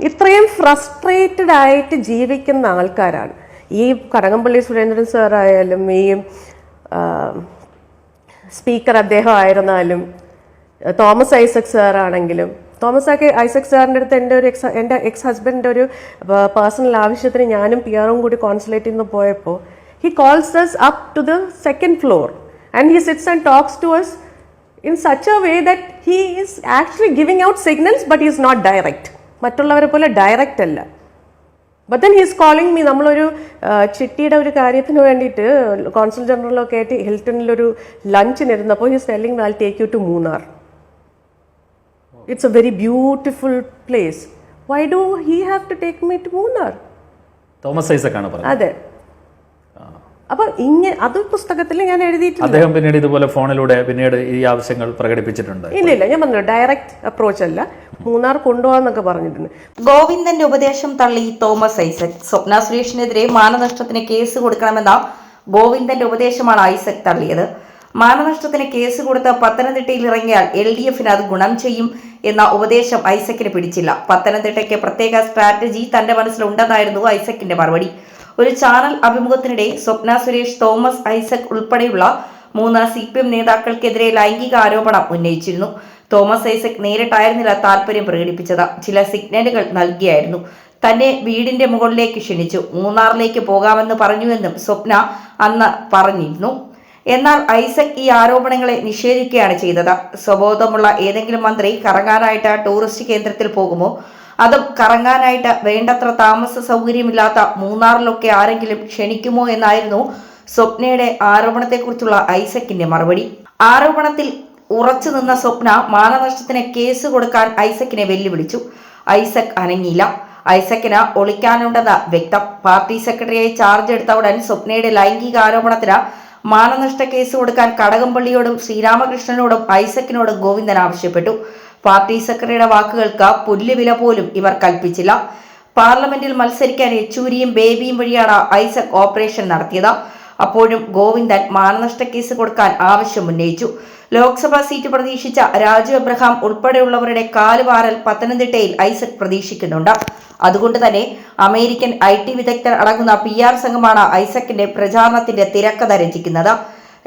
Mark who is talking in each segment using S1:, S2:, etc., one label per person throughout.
S1: ഇത്രയും ഫ്രസ്ട്രേറ്റഡ് ആയിട്ട് ജീവിക്കുന്ന ആൾക്കാരാണ്. ഈ കടകംപള്ളി സുരേന്ദ്രൻ സാറായാലും ഈ സ്പീക്കർ അദ്ദേഹം ആയിരുന്നാലും തോമസ് ഐസക് സാറാണെങ്കിലും തോമസ് ആക്കി ഐസക് സാറിന്റെ അടുത്ത് എന്റെ ഒരു എക്സ് എന്റെ എക്സ് ഹസ്ബൻഡിന്റെ ഒരു പേഴ്സണൽ ആവശ്യത്തിന് ഞാനും പിയറും കൂടി കോൺസുലേറ്റിൽ നിന്ന് പോയപ്പോൾ he calls us up to the second floor and he sits and talks to us in such a way that he is actually giving out signals but is not direct മറ്റുള്ളവരെ പോലെ direct അല്ല. But then he's calling me നമ്മളൊരു ചിട്ടിയുടെ ഒരു കാര്യത്തിന് വേണ്ടിയിട്ട് consul ജനറലൊക്കെ ആയിട്ട് ഹിൽട്ടണിലൊരു ലഞ്ചിനിരുന്നപ്പോൾ he's telling I take you to Munnar it's a very beautiful place why do he have to take me to Munnar
S2: Thomas Isaac ആണ്
S1: അതെ. അപ്പൊ ഇങ്ങനെ അത് പുസ്തകത്തിൽ ഞാൻ എഴുതിയിട്ടുണ്ട്.
S2: അദ്ദേഹം പിന്നീട് ഇതുപോലെ ഫോണിലൂടെ പിന്നീട് ഈ ആവശ്യങ്ങൾ പ്രകടിപ്പിച്ചിട്ടുണ്ട്.
S1: ഇല്ല ഇല്ല ഞാൻ പറഞ്ഞു ഡയറക്റ്റ് അപ്രോച്ച് അല്ല. മൂന്നാർ കൊണ്ടുപോകാന്നൊക്കെ പറഞ്ഞിട്ടുണ്ട്.
S3: ഗോവിന്ദന്റെ ഉപദേശം തള്ളി തോമസ് ഐസക്. സ്വപ്ന സുരേഷിനെതിരെ മാനനഷ്ടത്തിന് കേസ് കൊടുക്കണമെന്ന ഗോവിന്ദന്റെ ഉപദേശമാണ് ഐസക് തള്ളിയത്. മാനനഷ്ടത്തിന് കേസ് കൊടുത്ത് പത്തനംതിട്ടയിൽ ഇറങ്ങിയാൽ എൽ ഡി എഫിന് അത് ഗുണം ചെയ്യും എന്ന ഉപദേശം ഐസക്കിന് പിടിച്ചില്ല. പത്തനംതിട്ടയ്ക്ക് പ്രത്യേക സ്ട്രാറ്റജി തന്റെ മനസ്സിലുണ്ടെന്നായിരുന്നു ഐസക്കിന്റെ മറുപടി. ഒരു ചാനൽ അഭിമുഖത്തിനിടെ സ്വപ്ന സുരേഷ് തോമസ് ഐസക് ഉൾപ്പെടെയുള്ള മൂന്ന് സി പി എം നേതാക്കൾക്കെതിരെ ലൈംഗിക ആരോപണം ഉന്നയിച്ചിരുന്നു. തോമസ് ഐസക് നേരിട്ടായിരുന്നില്ല താല്പര്യം പ്രകടിപ്പിച്ചത്. ചില സിഗ്നലുകൾ നൽകിയായിരുന്നു. തന്നെ വീടിന്റെ മുകളിലേക്ക് ക്ഷണിച്ചു. മൂന്നാറിലേക്ക് പോകാമെന്ന് പറഞ്ഞുവെന്നും സ്വപ്ന അന്ന് പറഞ്ഞിരുന്നു. എന്നാൽ ഐസക് ഈ ആരോപണങ്ങളെ നിഷേധിക്കുകയാണ് ചെയ്തത്. സ്വബോധമുള്ള ഏതെങ്കിലും മന്ത്രി കറങ്ങാനായിട്ട് ടൂറിസ്റ്റ് കേന്ദ്രത്തിൽ പോകുമോ? അതും കറങ്ങാനായിട്ട് വേണ്ടത്ര താമസ സൗകര്യമില്ലാത്ത മൂന്നാറിലൊക്കെ ആരെങ്കിലും ക്ഷണിക്കുമോ എന്നായിരുന്നു സ്വപ്നയുടെ ആരോപണത്തെക്കുറിച്ചുള്ള ഐസക്കിന്റെ മറുപടി. ആരോപണത്തിൽ ഉറച്ചു നിന്ന സ്വപ്ന മാനനഷ്ടത്തിന് കേസ് കൊടുക്കാൻ ഐസക്കിനെ വെല്ലുവിളിച്ചു. ഐസക് അനങ്ങിയില്ല. ഐസക്കിന് ഒളിക്കാനുണ്ടെന്ന് വ്യക്തം. പാർട്ടി സെക്രട്ടറിയായി ചാർജ് എടുത്ത ഉടൻ സ്വപ്നയുടെ ലൈംഗിക ആരോപണത്തിന് മാനനഷ്ട കേസ് കൊടുക്കാൻ കടകംപള്ളിയോടും ശ്രീരാമകൃഷ്ണനോടും ഐസക്കിനോടും ഗോവിന്ദൻ ആവശ്യപ്പെട്ടു. പാർട്ടി സെക്രട്ടറിയുടെ വാക്കുകൾക്ക് പുല്ലുവില പോലും ഇവർ കൽപ്പിച്ചില്ല. പാർലമെന്റിൽ മത്സരിക്കാൻ യെച്ചൂരിയും ബേബിയും വഴിയാണ് ഐസക് ഓപ്പറേഷൻ നടത്തിയത്. അപ്പോഴും ഗോവിന്ദൻ മാനനഷ്ട കേസ് കൊടുക്കാൻ ആവശ്യം ഉന്നയിച്ചു. ലോക്സഭാ സീറ്റ് പ്രതീക്ഷിച്ച രാജു എബ്രഹാം ഉൾപ്പെടെയുള്ളവരുടെ കാലുവാറൽ പത്തനംതിട്ടയിൽ ഐസക് പ്രതീക്ഷിക്കുന്നുണ്ട്. അതുകൊണ്ട് തന്നെ അമേരിക്കൻ ഐ ടി വിദഗ്ധർ അടങ്ങുന്ന പി ആർ സംഘമാണ് ഐസക്കിന്റെ പ്രചാരണത്തിന്റെ തിരക്കഥ രചിക്കുന്നത്.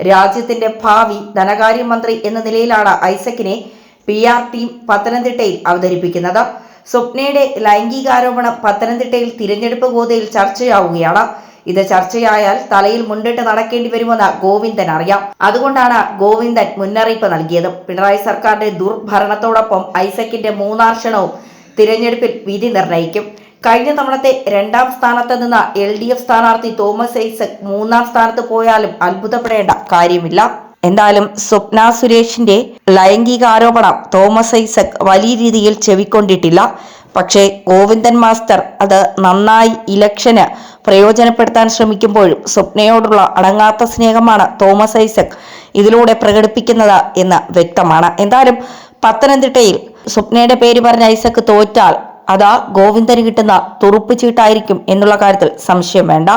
S3: രാജ്യത്തിന്റെ ഭാവി ധനകാര്യമന്ത്രി എന്ന നിലയിലാണ് ഐസക്കിനെ പി ആർ ടീം പത്തനംതിട്ടയിൽ അവതരിപ്പിക്കുന്നത്. സ്വപ്നയുടെ ലൈംഗികാരോപണം പത്തനംതിട്ടയിൽ തിരഞ്ഞെടുപ്പ് ഗോതയിൽ ചർച്ചയാവുകയാണ്. ഇത് ചർച്ചയായാൽ തലയിൽ മുണ്ടിട്ട് നടക്കേണ്ടി വരുമെന്ന് ഗോവിന്ദൻ അറിയാം. അതുകൊണ്ടാണ് ഗോവിന്ദൻ മുന്നറിയിപ്പ് നൽകിയത്. പിണറായി സർക്കാരിന്റെ ദുർഭരണത്തോടൊപ്പം ഐസക്കിന്റെ മൂന്നാർ ക്ഷണവും തിരഞ്ഞെടുപ്പിൽ വിധി നിർണയിക്കും. കഴിഞ്ഞ തവണത്തെ രണ്ടാം സ്ഥാനത്ത് നിന്ന എൽ ഡി എഫ് സ്ഥാനാർത്ഥി തോമസ് ഐസക് മൂന്നാം സ്ഥാനത്ത് പോയാലും അത്ഭുതപ്പെടേണ്ട കാര്യമില്ല. എന്തായാലും സ്വപ്ന സുരേഷിന്റെ ലൈംഗിക ആരോപണം തോമസ് ഐസക് വലിയ രീതിയിൽ ചെവിക്കൊണ്ടിട്ടില്ല. പക്ഷേ ഗോവിന്ദൻ മാസ്റ്റർ അത് നന്നായി ഇലക്ഷന് പ്രയോജനപ്പെടുത്താൻ ശ്രമിക്കുമ്പോഴും സ്വപ്നയോടുള്ള അടങ്ങാത്ത സ്നേഹമാണ് തോമസ് ഐസക് ഇതിലൂടെ പ്രകടിപ്പിക്കുന്നത് എന്ന് വ്യക്തമാണ്. എന്തായാലും പത്തനംതിട്ടയിൽ സ്വപ്നയുടെ പേര് പറഞ്ഞ ഐസക് തോറ്റാൽ അതാ ഗോവിന്ദന് കിട്ടുന്ന തുറുപ്പ് ചീട്ടായിരിക്കും എന്നുള്ള കാര്യത്തിൽ സംശയം വേണ്ട.